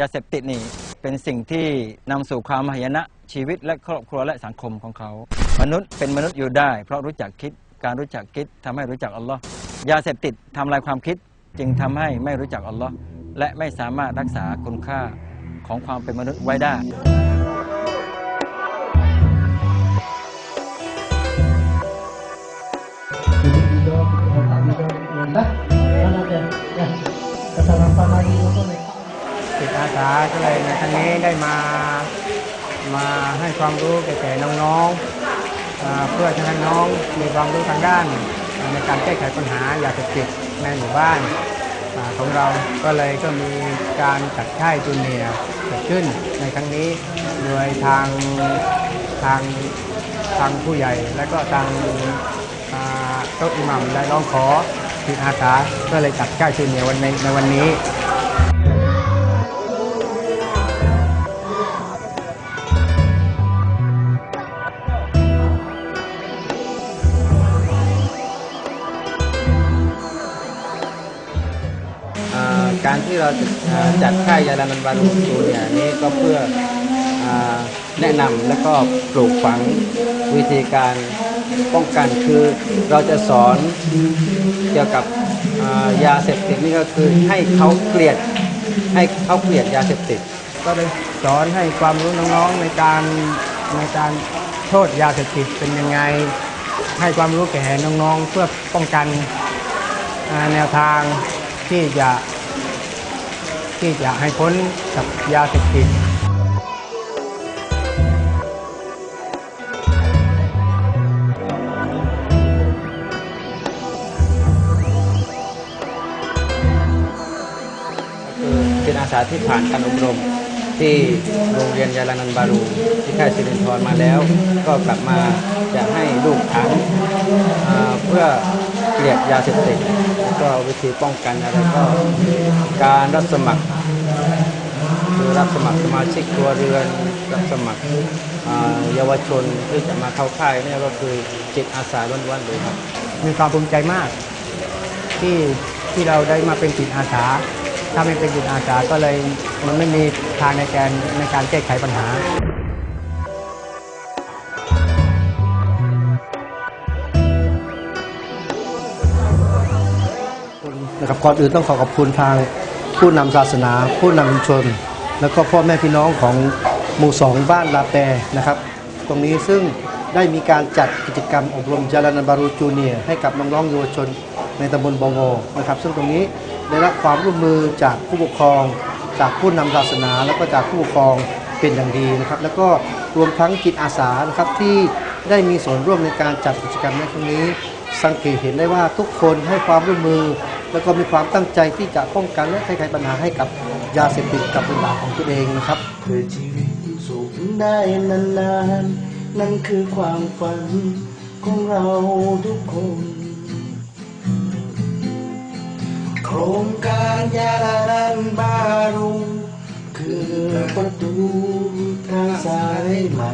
ยาเสพติดนี่เป็นสิ่งที่นำสู่ความหายนะชีวิตและครอบครัวและสังคมของเขา มนุษย์เป็นมนุษย์อยู่ได้ เพราะรู้จักคิดการรู้จักคิดทำให้รู้จักอัลลอฮ์ยาเสพติดทำลายความคิดจึงทำให้ไม่รู้จักอัลลอฮ์และไม่สามารถรักษาคุณค่าของความเป็นมนุษย์ไว้ได้ จิตอาสาก็เลยในครั้งนี้ได้มามาให้ความรู้แก่ๆน้องๆ เพื่อจะให้น้องมีความรู้ทางด้าน ในการแก้ไขปัญหายาเสพติดในหมู่บ้านอของเราก็เลยก็มีการจัดค่ายจูเนียร์เกิดขึ้นในครั้งนี้โดยทางทางทางผู้ใหญ่และก็ทางโต๊ะอิหมัมได้ร้องขอจิตอาสาก็เลยจัดค่ายจูเนียร์วันในในวันนี้ การที่เราจะจัดค่ายยาลานันบารูจูเนี่ยนี้ก็เพื่ออแนะนำและก็ปลูกฝังวิธีการป้องกันคือเราจะสอนเกี่ยวกับยาเสพติดนี่ก็คือให้เขาเกลียดให้เขาเกลียดยาเสพติด ก็ได้สอนให้ความรู้น้องๆในการในการโทษยาเสพติดเป็นยังไง ให้ความรู้แก่น้องๆเพื่อป้องกันแนวทางที่จะ ที่จะให้พ้นกับยาเสพติดคือเป็นอาสาที่ผ่านการอบรมที่โรงเรียนยาลานันบารูที่ค่ายสิรินทรมาแล้ว ก็กลับมาจะให้ลูกทั้งเพื่อเกลียดยาเสพติด ก็วิธีป้องกันอะไรก็ การรับสมัครคือรับสมัครสมาชิกครัวเรือน รับสมัครเยาวชนที่จะมาเข้าค่ายนี่ก็คือจิตอาสาล้วนๆเลยครับ มีความภูมิใจมาก ที่ที่เราได้มาเป็นจิตอาสา ถ้าไม่เป็นจิตอาสาก็เลยมันไม่มีทางในการในการแก้ไขปัญหา นะครับก่อนอื่นต้องขอขอบคุณทางผู้นำศาสนา ผู้นำชุมชน แล้วก็พ่อแม่พี่น้องของหมู่สองบ้านลาแปนะครับ ตรงนี้ซึ่งได้มีการจัดกิจกรรมอบรมจารานันบารูจูเนียให้กับน้องๆเยาวชนในตำบลบองโงนะครับ ซึ่งตรงนี้ได้รับความร่วมมือจากผู้ปกครอง จากผู้นำศาสนา แล้วก็จากผู้ปกครองเป็นอย่างดีนะครับ แล้วก็รวมทั้งจิตอาสานะครับที่ได้มีส่วนร่วมในการจัดกิจกรรมในครั้งนี้ สังเกตเห็นได้ว่าทุกคนให้ความร่วมมือ แล้วก็มีความตั้งใจที่จะป้องกันและแก้ไขปัญหาให้กับยาเสพติดกับบุตรหลาของตัวเองนะครับเพื่อชีวิตสุขได้นานๆ นั่นคือความฝันของเราทุกคน โครงการยาลาลันบารูคือประตูทางสายใหม่